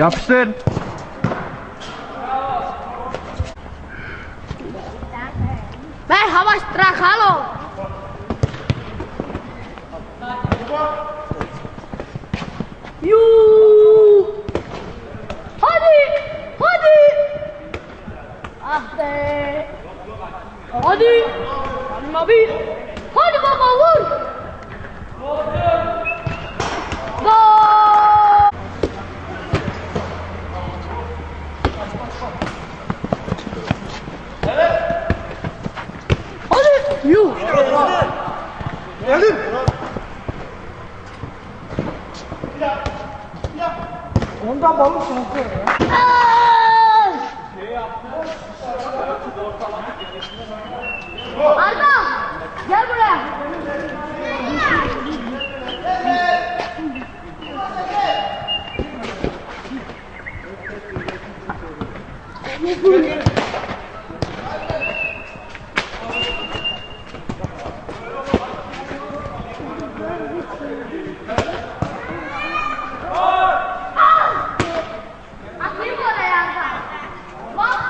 Yapıştır. Merhaba Strakalo. Yuu. Hadi. Hadi. Ah be. Hadi. Halim abi. Hadi baba vur. Gol. Yuh. Arda gel buraya. Atayım mı oraya Arda? Bak.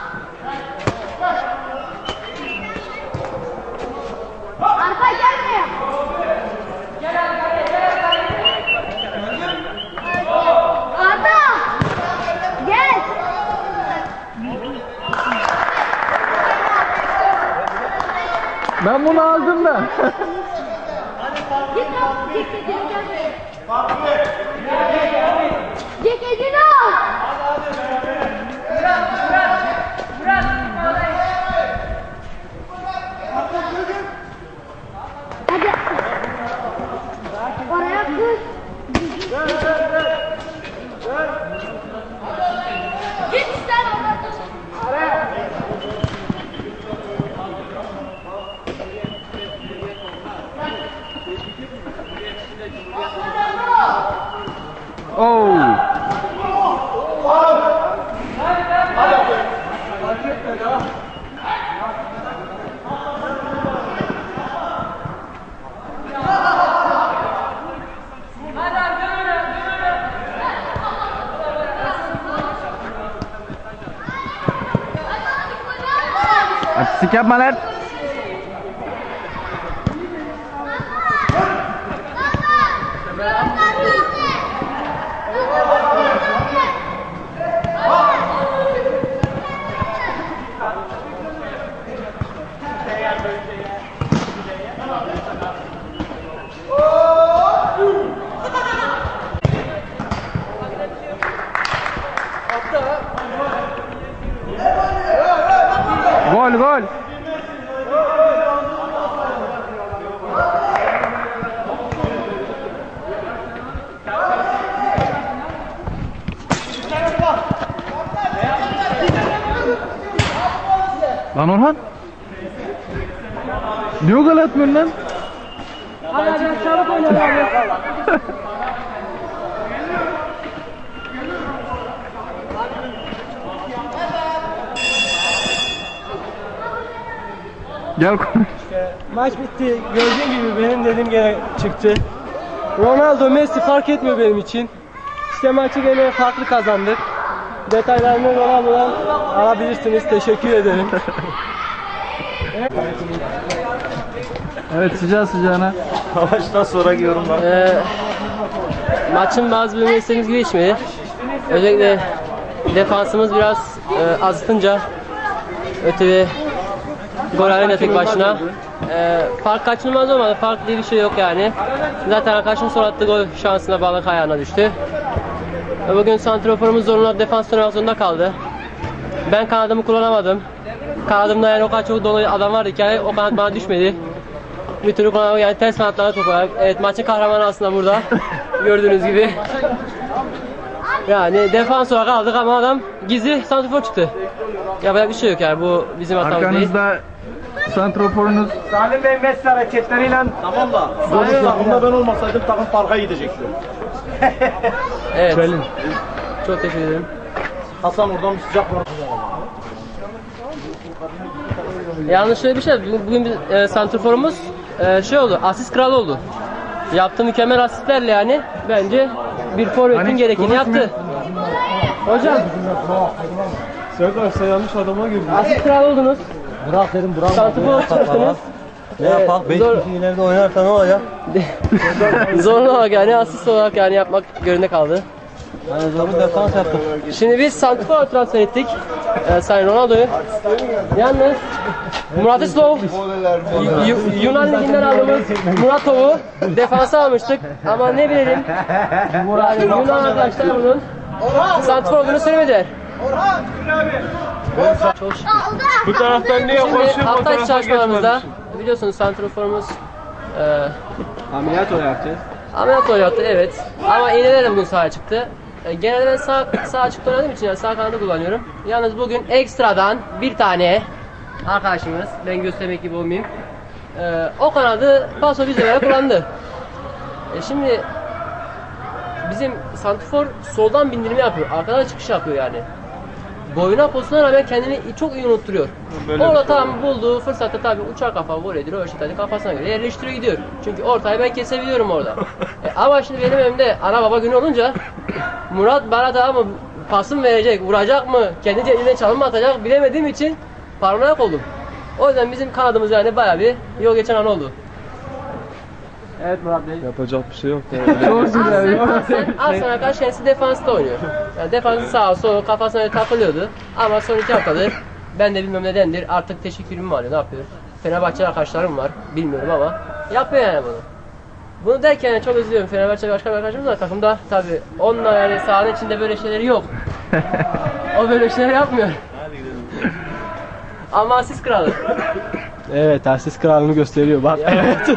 Arka gel buraya. Arda. Gel. Ben bunu aldım da. Git al. Ceketini gel buraya. Ceketini al. Hadi. Oraya kız. Git sen oradan. Oo. Artistik yapma lan. Gol. Lan Orhan. Niye o gol atmıyorsun lan? Hala biraz çabuk oynadı abi. Gel konuş. Maç bitti. Gördüğün gibi benim dediğim gene çıktı. Ronaldo, Messi fark etmiyor benim için. İşte maçı gene farklı kazandık. Detaylarını Ronaldo'dan alabilirsiniz. Teşekkür ederim. Evet sıcağı sıcağına. Maçtan sonraki yorumlar. Ee, maçın bazı bölümleri geçmedi. Özellikle defansımız biraz e, azıtınca ötede gol haline tek başına. Ee, fark kaçınılmaz olmadı. Fark diye bir şey yok yani. Zaten arkadaşım son attığı gol şansına balık ayağına düştü. Ve bugün santraforumuz zorunlu defans oynamak zorunda kaldı. Ben kanadımı kullanamadım. Kanadımda yani o kadar çok dolu adam vardı ki yani o kanat bana düşmedi. Bir türlü kullanamadım yani ters kanatlara top olarak. Evet maçın kahramanı aslında burada. Gördüğünüz gibi. Yani defans olarak aldık ama adam gizli santrafor çıktı. Yapacak bir şey yok yani bu bizim hatamız değil. Arkanızda santroforunuz Salim Bey Messi hareketleriyle Tamam da takımda ben olmasaydım takım parka gidecekti. Evet. Çok teşekkür ederim. Hasan oradan bir sıcak bırak. Yalnız şöyle bir şey, bugün, bugün bir e, santrforumuz e, şey oldu, asist kralı oldu. Yaptığı mükemmel asistlerle yani bence bir forvetin Hani gerekeni yaptı. mu? Hocam Serdar sen yanlış adama girdin. asist kralı oldunuz. Burak dedim Burak. Santifor çıktınız. Ne yapalım? 5 zor- kişi ileride oynarsa ne olacak? Zorlu olarak yani asist olarak yani yapmak göründe kaldı. Hani zorlu defans yaptık. Şimdi biz Santifor'a transfer ettik. Ee, Sayın Ronaldo'yu. Yalnız Murat Islov Yunan liginden aldığımız Muratov'u defansa almıştık. Ama ne bilelim yani Yunan arkadaşlar bunun Santifor olduğunu söylemediler. Çok şükür. Aldı. Bu taraftan niye Şimdi koşuyor? hafta içi çalışmalarımızda biliyorsunuz santroforumuz e, Ameliyat o yapacağız. ameliyat oynattı evet. Ama iğnelerle bugün sahaya çıktı. E, genelde ben sağ, sağ açıkta oynadığım için yani sağ kanadı kullanıyorum. Yalnız bugün ekstradan bir tane arkadaşımız, ben göstermek gibi olmayayım. E, o kanadı paso bizlere kullandı. E, şimdi bizim santifor soldan bindirme yapıyor. Arkadan çıkış yapıyor yani. Boyuna posuna rağmen kendini çok iyi unutturuyor. Orada tam bulduğu fırsatta tabii uçar kafa voleydir, o işte kafasına göre yerleştiriyor gidiyor. Çünkü ortayı ben kesebiliyorum orada. E, ama şimdi benim önümde ana baba günü olunca Murat bana da mı pasım verecek, vuracak mı, kendi cebinden çalım mı atacak bilemediğim için paranoyak oldum. O yüzden bizim kanadımız yani bayağı bir yol geçen an oldu. Evet Murat Bey. Yapacak bir şey yok. Çok güzel. Sen Arsenal karşı kendisi defansta oynuyor. Yani defansı sağa sola kafasına öyle takılıyordu. Ama son iki haftadır ben de bilmem nedendir artık teşekkürüm mü alıyor ne yapıyor? Fenerbahçe arkadaşlarım var bilmiyorum ama yapıyor yani bunu. Bunu derken çok üzülüyorum. Fenerbahçe başka bir arkadaşımız var takımda. Tabi onunla yani sahanın içinde böyle şeyleri yok. o böyle şeyler yapmıyor. ama siz kralı. Evet, telsiz kralını gösteriyor bak. Evet.